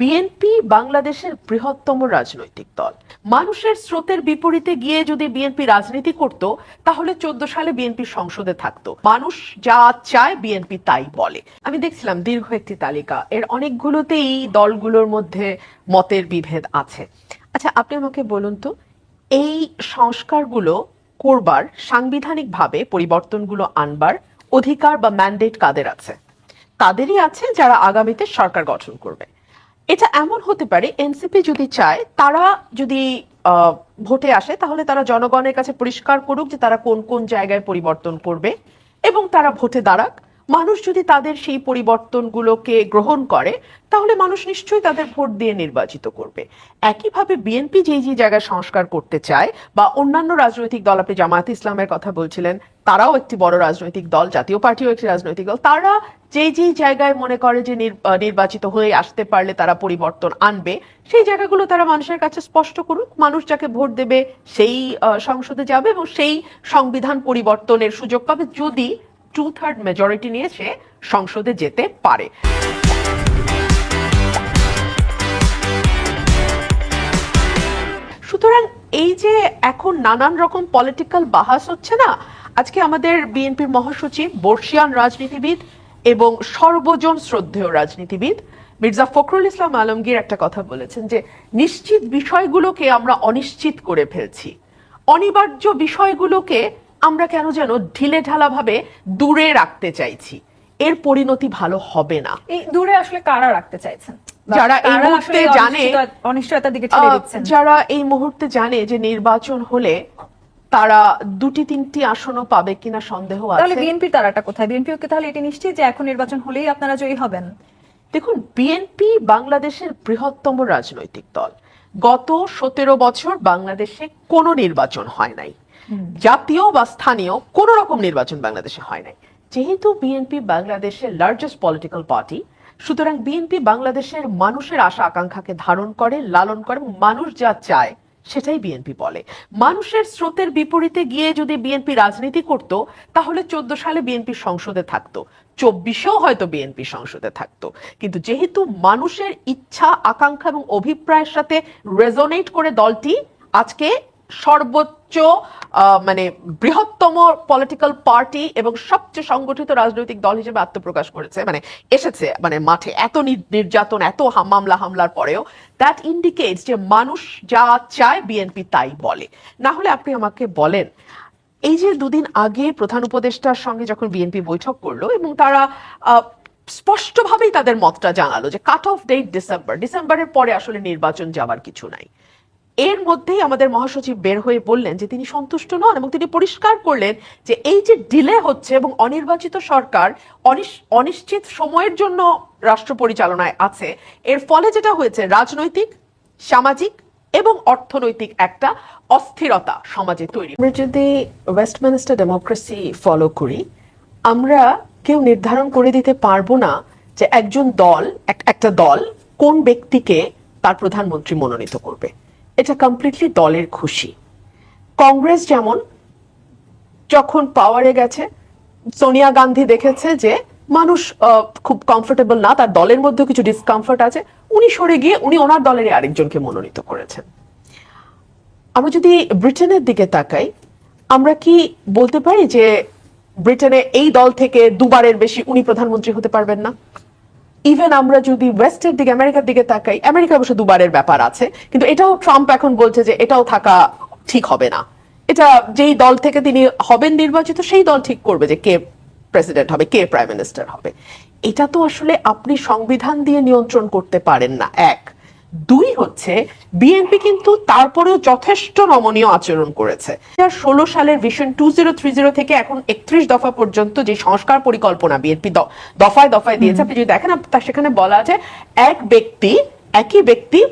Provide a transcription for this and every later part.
BNP বাংলাদেশের বৃহত্তম রাজনৈতিক দল। মানুষের স্রোতের বিপরীতে গিয়ে যদি বিএনপি রাজনীতি করত, তাহলে চোদ্দ সালে বিএনপি সংসদে থাকতো। মানুষ যা চায় বিএনপি তাই বলে। আমি দেখছিলাম দীর্ঘ একটি তালিকা। এর অনেকগুলোতেই দলগুলোর মধ্যে মতের বিভেদ আছে। আচ্ছা আপনি আমাকে বলুন তো, এই সংস্কারগুলো করবার, সাংবিধানিকভাবে পরিবর্তনগুলো আনবার অধিকার বা ম্যান্ডেট কাদের আছে? তাদেরই আছে যারা আগামীতে সরকার গঠন করবে? এটা এমন হতে পারে, এনসিপি যদি চায়, তারা যদি ভোটে আসে, তাহলে তারা জনগণের কাছে পরিষ্কার করুক যে তারা কোন কোন জায়গায় পরিবর্তন করবে এবং তারা ভোটে দাঁড়াক। মানুষ যদি তাদের সেই পরিবর্তনগুলোকে গ্রহণ করে, তাহলে মানুষ নিশ্চয়ই তাদের ভোট দিয়ে নির্বাচিত করবে। একইভাবে বিএনপি যেই যে জায়গায় সংস্কার করতে চায়, বা অন্যান্য রাজনৈতিক দল, আপনি জামায়াত ইসলামের কথা বলছিলেন, তারাও একটি বড় রাজনৈতিক দল, জাতীয় পার্টিও একটি রাজনৈতিক দল, তারা যেই যেই জায়গায় মনে করে যে নির- নির্বাচিত হয়ে আসতে পারলে তারা পরিবর্তন আনবে, সেই জায়গাগুলো তারা মানুষের কাছে স্পষ্ট করুক। মানুষ যাকে ভোট দেবে সেই সংসদে যাবে এবং সেই সংবিধান পরিবর্তনের সুযোগ পাবে যদি টু থার্ড মেজরিটি নিয়ে সে সংসদে যেতে পারে। সুতরাং এই যে এখন নানান রকম পলিটিক্যাল বাহাস হচ্ছে না, আজকে আমাদের বিএনপির মহাসচিব, বর্ষিয়ান রাজনীতিবিদ এবং সর্বজন শ্রদ্ধেয় রাজনীতিবিদ মির্জা ফখরুল ইসলাম আলমগীর একটা কথা বলেছেন যে নিশ্চিত বিষয়গুলোকে আমরা অনিশ্চিত করে ফেলছি। অনিবার্য বিষয়গুলোকে আমরা কেন যেন ঢিলে ঢালা ভাবে দূরে রাখতে চাইছি। এর পরিণতি ভালো হবে না। এই দূরে আসলে কারা রাখতে চাইছেন? যারা এই মুহূর্তে জানে- অনিশ্চয়তা- অনিশ্চয়তার দিকে যারা এই মুহূর্তে জানে যে নির্বাচন হলে তারা দুটি তিনটি আসনও পাবে কিনা সন্দেহ আছে। তাহলে বিএনপির তারাটা কোথায়? বিএনপি কি তাহলে এটি নিশ্চিত যে এখন নির্বাচন হলেই আপনারা জয়ী হবেন? দেখুন বিএনপি বাংলাদেশের বৃহত্তম রাজনৈতিক দল। গত সতেরো বছর বাংলাদেশে কোনো নির্বাচন হয় নাই। জাতীয় বা স্থানীয় কোন রকম নির্বাচন বাংলাদেশে হয় নাই। যেহেতু বিএনপি বাংলাদেশের লার্জেস্ট পলিটিক্যাল পার্টি সুতরাং বিএনপি বাংলাদেশের মানুষের আশা আকাঙ্ক্ষাকে ধারণ করে লালন করে মানুষ যা চায় সেটাই বিএনপি বলে। মানুষের স্রোতের বিপরীতে গিয়ে যদি বিএনপি রাজনীতি করত, তাহলে চোদ্দ সালে বিএনপি সংসদে থাকতো। চব্বিশেও হয়তো বিএনপি সংসদে থাকতো। কিন্তু যেহেতু মানুষের ইচ্ছা, আকাঙ্ক্ষা এবং অভিপ্রায়ের সাথে রেজোনেট করে দলটি, আজকে সর্বোচ্চ মানে বৃহত্তম পলিটিক্যাল পার্টি এবং সবচেয়ে সংগঠিত রাজনৈতিক দল হিসেবে আত্মপ্রকাশ করেছে মানে এসেছে মানে মাঠে এত নির্যাতন, এত মামলা হামলার পরেও। দ্যাট ইন্ডিকেটস যে মানুষ যা চায় বিএনপি তাই বলে। না হলে আপনি আমাকে বলেন, এই যে দুদিন আগে প্রধান উপদেষ্টার সঙ্গে যখন বিএনপি বৈঠক করল এবং তারা স্পষ্টভাবেই তাদের মতটা জানালো যে কাট অফ ডেট ডিসেম্বর ডিসেম্বরের পরে আসলে নির্বাচন যাওয়ার কিছু নাই। এর মধ্যেই আমাদের মহাসচিব বের হয়ে বললেন যে তিনি সন্তুষ্ট নন এবং তিনি পরিষ্কার করলেন যে এই যে ডিলে হচ্ছে এবং অনির্বাচিত সরকার অনিশ্চিত সময়ের জন্য রাষ্ট্র পরিচালনায় আছে, এর ফলে যেটা হয়েছে, রাজনৈতিক, সামাজিক এবং অর্থনৈতিক একটা অস্থিরতা সমাজে তৈরি। আমরা যদি ওয়েস্টমিনিস্টার ডেমোক্রেসি ফলো করি, আমরা কেউ নির্ধারণ করে দিতে পারব না যে একজন দল, এক- একটা দল কোন ব্যক্তিকে তার প্রধানমন্ত্রী মনোনীত করবে। এটা কমপ্লিটলি দলের খুশি। কংগ্রেস যেমন, যখন পাওয়ারে গেছে, সোনিয়া গান্ধী দেখেছে যে মানুষ খুব কমফোর্টেবল না, তার দলের মধ্যে কিছু ডিসকমফোর্ট আছে, উনি সরে গিয়ে উনি ওনার দলেরই আরেকজনকে মনোনীত করেছেন। আমরা যদি ব্রিটেনের দিকে তাকাই, আমরা কি বলতে পারি যে ব্রিটেনে এই দল থেকে দুবারের বেশি উনি প্রধানমন্ত্রী হতে পারবেন না? ইভেন আমরা যদি ওয়েস্টের দিকে আমেরিকার দিকে তাকাই আমেরিকা অবশ্য দুবারের ব্যাপার আছে। কিন্তু এটাও ট্রাম্প এখন বলছে যে এটাও থাকা ঠিক হবে না। এটা যেই দল থেকে তিনি হবেন নির্বাচিত, সেই দল ঠিক করবে যে কে প্রেসিডেন্ট হবে, কে প্রাইম মিনিস্টার হবে। এটা তো আসলে আপনি সংবিধান দিয়ে নিয়ন্ত্রণ করতে পারেন না। এক দুই হচ্ছে বিএনপি কিন্তু তারপরেও যথেষ্ট নমনীয় আচরণ করেছে। ষোলো সালের vision two zero three zero থেকে এখন একত্রিশ দফা পর্যন্ত যে সংস্কার পরিকল্পনা বিএনপি দফায় দফায় দিয়েছে আপনি যদি দেখেন আপ- তা সেখানে বলা আছে এক ব্যক্তি একই ব্যক্তি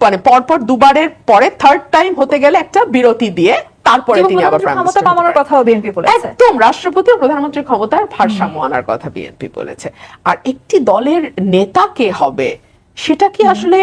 মানে পরপর দুবারের পরে থার্ড টাইম হতে গেলে একটা বিরতি দিয়ে তারপরে তিনি আবার ক্ষমতা কমানোর কথাও বিএনপি বলেছে। একদম রাষ্ট্রপতি ও প্রধানমন্ত্রীর ক্ষমতার ভারসাম্য আনার কথা বিএনপি বলেছে। আর একটি দলের নেতা কে হবে? সেটা কি আসলে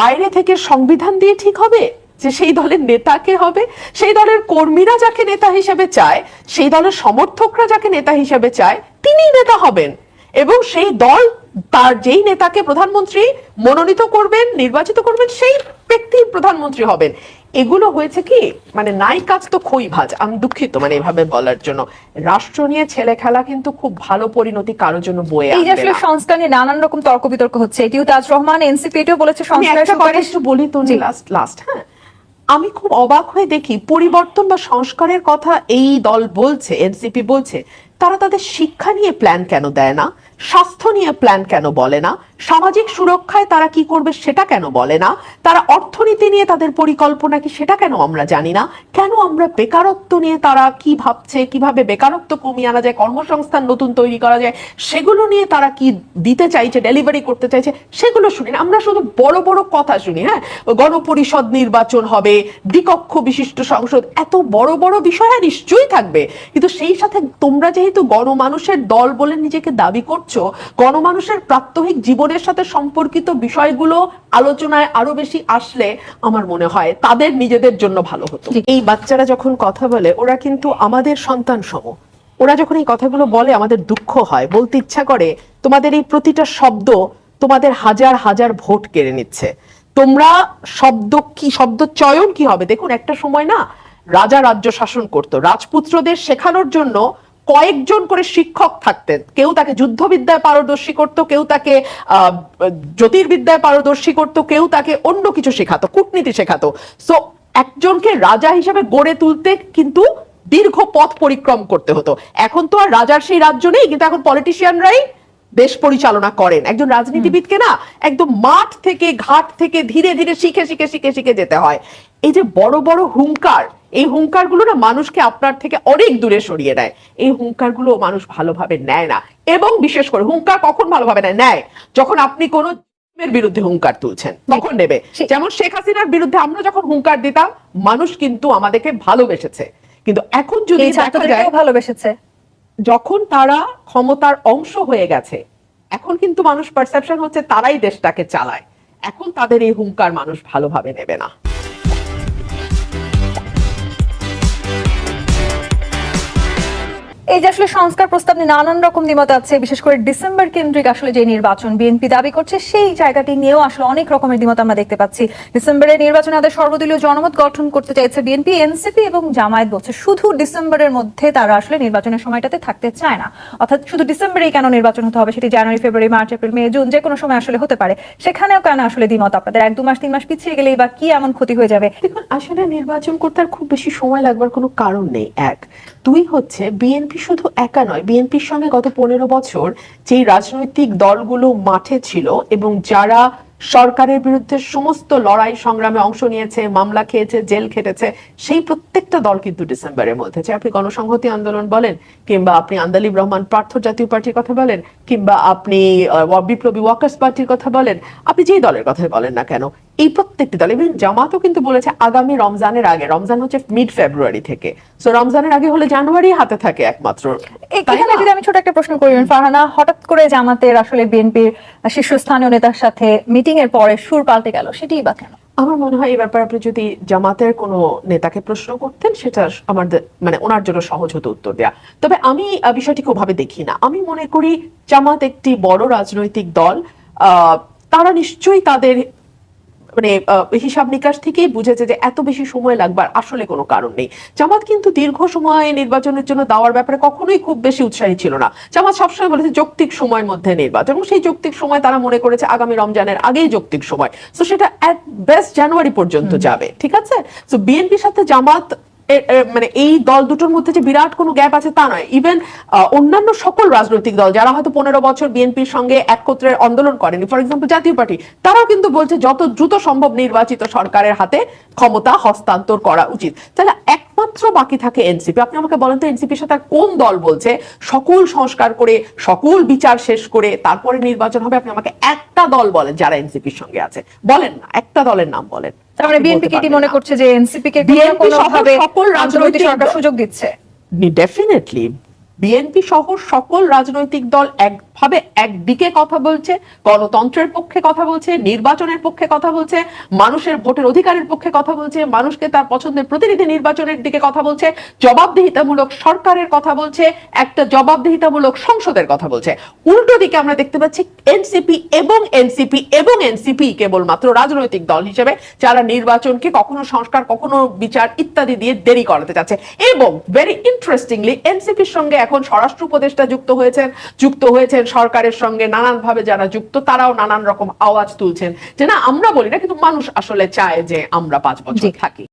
বাইরে থেকে সংবিধান দিয়ে ঠিক হবে? যে সেই দলের নেতাকে হবে? সেই দলের কর্মীরা যাকে নেতা হিসেবে চায় সেই দলের সমর্থকরা যাকে নেতা হিসেবে চায় তিনি নেতা হবেন। এবং সেই দল তার যেই নেতাকে প্রধানমন্ত্রী মনোনীত করবেন নির্বাচিত করবেন সেই ব্যক্তি প্রধানমন্ত্রী হবেন। এগুলো হয়েছে কি? মানে নাই কাজ তো খই ভাজ আমি দুঃখিত মানে এভাবে বলার জন্য। রাষ্ট্র নিয়ে ছেলে খেলা কিন্তু খুব ভালো পরিণতি কারোর জন্য বয়ে এই আসলে। সংস্কার নিয়ে নানান রকম তর্ক বিতর্ক হচ্ছে। এটিও তাজ রহমান এনসিপি এটিও বলেছে একটু বলি তো লাস্ট লাস্ট হ্যাঁ? আমি খুব অবাক হয়ে দেখি পরিবর্তন বা সংস্কারের কথা এই দল বলছে এনসিপি বলছে তারা তাদের শিক্ষা নিয়ে প্ল্যান কেন দেয় না? স্বাস্থ্য নিয়ে প্ল্যান কেন বলে না? সামাজিক সুরক্ষায় তারা কি করবে সেটা কেন বলে না? তারা অর্থনীতি নিয়ে তাদের পরিকল্পনা কি সেটা কেন আমরা জানি না? কেন আমরা বেকারত্ব নিয়ে তারা কি ভাবছে? কীভাবে বেকারত্ব কমিয়ে আনা যায়? কর্মসংস্থান নতুন তৈরি করা যায়? সেগুলো নিয়ে তারা কি দিতে চাইছে ডেলিভারি করতে চাইছে? সেগুলো শুনি না। আমরা শুধু বড় বড় কথা শুনি হ্যাঁ? গণপরিষদ নির্বাচন হবে দ্বিকক্ষ বিশিষ্ট সংসদ, এত বড় বড় বিষয় নিশ্চয়ই থাকবে। কিন্তু সেই সাথে তোমরা যেহেতু গণমানুষের দল বলে নিজেকে দাবি করছ, গণমানুষের প্রাত্যহিক জীবনের সাথে সম্পর্কিত বিষয়গুলো আলোচনায় আরও বেশি আসলে আমার মনে হয় তাদের নিজেদের জন্য ভালো হতো। এই বাচ্চারা যখন কথা বলে ওরা কিন্তু আমাদের সন্তান সম ওরা যখন এই কথাগুলো বলে আমাদের দুঃখ হয়। বলতে ইচ্ছা করে তোমাদের এই প্রতিটা শব্দ তোমাদের হাজার হাজার ভোট কেড়ে নিচ্ছে। তোমরা শব্দ কি শব্দ চয়ন কি হবে? দেখুন একটা সময় না রাজা রাজ্য শাসন করতো। রাজপুত্রদের শেখানোর জন্য কয়েকজন করে শিক্ষক থাকতেন। কেউ তাকে যুদ্ধবিদ্যায় পারদর্শী করত, কেউ তাকে জ্যোতির্বিদ্যায় পারদর্শী করত, কেউ তাকে অন্য কিছু শেখাতো, কূটনীতি শেখাতো। সো একজনকে রাজা হিসেবে গড়ে তুলতে কিন্তু দীর্ঘ পথ পরিক্রম করতে হতো। এখন তো আর রাজার সেই রাজ্য নেই, কিন্তু এখন পলিটিশিয়ানরাই দেশ পরিচালনা করেন। একজন রাজনীতিবিদকে না, একদম মাঠ থেকে, ঘাট থেকে ধীরে ধীরে শিখে শিখে শিখে শিখে যেতে হয়। এই যে বড় বড় হুঙ্কার এই হুঙ্কারগুলো না মানুষকে আপনার থেকে অনেক দূরে সরিয়ে দেয়। এই হুঙ্কারগুলো মানুষ ভালোভাবে নেয় না। এবং বিশেষ করে হুঙ্কার কখন ভালোভাবে নেয়? নেয় যখন আপনি কোনো বিরুদ্ধে হুঙ্কার তুলছেন তখন নেবে। যেমন শেখ হাসিনার বিরুদ্ধে আমরা যখন হুঙ্কার দিতাম মানুষ কিন্তু আমাদেরকে ভালোবেসেছে। কিন্তু এখন যদি ভালোবেসেছে। যখন তারা ক্ষমতার অংশ হয়ে গেছে এখন কিন্তু মানুষ পারসেপশন হচ্ছে তারাই দেশটাকে চালায়। এখন তাদের এই হুঙ্কার মানুষ ভালোভাবে নেবে না। এই যে আসলে সংস্কার প্রস্তাব নিয়ে নানান রকম দ্বিমত আছে, বিশেষ করে ডিসেম্বর কেন্দ্রিক আসলে যে নির্বাচন, বিএনপি দাবি করছে, সেই জায়গাটি নিয়েও আসলে অনেক রকমের দ্বিমত আমরা দেখতে পাচ্ছি। ডিসেম্বরে নির্বাচনে তাদের সর্বদলীয় জনমত গঠন করতে চাইছে বিএনপি, এনসিপি এবং জামায়াত বলছে শুধু ডিসেম্বরের মধ্যে তারা আসলে নির্বাচনের সময়টাতে থাকতে চায় না। অর্থাৎ শুধু ডিসেম্বরেই কেন নির্বাচন হতে হবে, সেটি January, February, March, April, May, June যে কোনো সময় আসলে হতে পারে। সেখানেও কেন আসলে দ্বিমত? আপনাদের এক দু মাস, তিন মাস পিছিয়ে গেলেই বা কি এমন ক্ষতি হয়ে যাবে? আসলে নির্বাচন করতে আর খুব বেশি সময় লাগবার কোনো কারণ নেই, এক। দুই হচ্ছে বিএনপি শুধু একা নয়, বিএনপির সঙ্গে গত পনেরো বছর যেই রাজনৈতিক দলগুলো মাঠে ছিল এবং যারা সরকারের বিরুদ্ধে সমস্ত লড়াই সংগ্রামে অংশ নিয়েছে, মামলা খেয়েছে, জেল খেটেছে, সেই প্রত্যেকটা দল কিন্তু ডিসেম্বরের মধ্যে। চাই আপনি গণসংহতি আন্দোলন বলেন, কিংবা আপনি আন্দালিব রহমান পার্থ জাতীয় পার্টির কথা বলেন, কিংবা আপনি বিপ্লবী ওয়ার্কার্স পার্টির কথা বলেন, আপনি যেই দলের কথা বলেন না কেন এই প্রত্যেকটি দল ইভেন জামাতও কিন্তু বলেছে আগামী রমজানের আগে রমজান হচ্ছে মিড ফেব্রুয়ারি থেকে। সো রমজানের আগে হলে জানুয়ারি হাতে থাকে একমাত্র। এখানে যদি আমি ছোট একটা প্রশ্ন করি। ফারহানা হঠাৎ করে জামাতের আসলে বিএনপির শীর্ষস্থানীয় নেতার সাথে মিটিং এর পরে সুর পাল্টে গেল সেটাই বা কেন? আমার মনে হয় এই ব্যাপারে আপনি যদি জামাতের কোনো নেতাকে প্রশ্ন করতেন সেটা আমার মানে ওনার জন্য সহজ হতো উত্তর দেয়া। তবে আমি বিষয়টি খুবভাবে দেখি না। আমি মনে করি জামাত একটি বড় রাজনৈতিক দল আহ, তারা নিশ্চয়ই তাদের মানে হিসাব নিকাশ থেকেই বুঝেছে যে এত বেশি সময় লাগবার আসলে কোনো কারণ নেই। জামাত কিন্তু দীর্ঘ সময় নির্বাচনের জন্য দেওয়ার ব্যাপারে কখনোই খুব বেশি উৎসাহী ছিল না। জামাত সবসময় বলেছে যৌক্তিক সময়ের মধ্যে নির্বাচন। এবং সেই যৌক্তিক সময় তারা মনে করেছে আগামী রমজানের আগেই যৌক্তিক সময়। তো সেটা অ্যাট বেস্ট জানুয়ারি পর্যন্ত যাবে ঠিক আছে? তো বিএনপির সাথে জামাত মানে এই দল দুটোর মধ্যে যে বিরাট কোনো গ্যাপ আছে তা নয়। ইভেন অন্যান্য সকল রাজনৈতিক দল যারা হয়তো পনেরো বছর বিএনপির সঙ্গে একত্রে আন্দোলন করেনি ফর এক্সাম্পল জাতীয় পার্টি, তারাও কিন্তু বলছে যত দ্রুত সম্ভব নির্বাচিত সরকারের হাতে ক্ষমতা হস্তান্তর করা উচিত। তাহলে একমাত্র বাকি থাকে এনসিপি। আপনি আমাকে বলেন তো এনসিপির সাথে কোন দল বলছে? সকল সংস্কার করে সকল বিচার শেষ করে তারপরে নির্বাচন হবে আপনি আমাকে একটা দল বলেন যারা এনসিপির সঙ্গে আছে। বলেন না একটা দলের নাম বলেন। তার মানে বিএনপি কেটি কি মনে করছে যে এনসিপি কে কোনো ভাবে সকল রাজনৈতিক সরকার সুযোগ দিচ্ছে? ডেফিনেটলি বিএনপি সহ সকল রাজনৈতিক দল একভাবে একদিকে কথা বলছে, গণতন্ত্রের পক্ষে কথা বলছে, নির্বাচনের পক্ষে কথা বলছে, মানুষের ভোটের অধিকারের পক্ষে কথা বলছে, মানুষকে তার পছন্দের প্রতিনিধি নির্বাচনের দিকে কথা বলছে, জবাবদিহিতামূলক সরকারের কথা বলছে, একটা জবাবদিহিতামূলক সংসদের কথা বলছে। উল্টো দিকে আমরা দেখতে পাচ্ছি এনসিপি এবং এনসিপি এবং এনসিপি কেবলমাত্র রাজনৈতিক দল হিসেবে, যারা নির্বাচনকে কখনো সংস্কার, কখনো বিচার ইত্যাদি দিয়ে দেরি করাতে চাচ্ছে। এবং ভেরি ইন্টারেস্টিংলি এনসিপির সঙ্গে এখন স্বরাষ্ট্র উপদেষ্টা যুক্ত হয়েছেন যুক্ত হয়েছেন সরকারের সঙ্গে নানানভাবে যারা যুক্ত তারাও নানান রকম আওয়াজ তুলছেন। যে না আমরা বলি না কিন্তু মানুষ আসলে চায় যে আমরা পাঁচ বছর থাকি।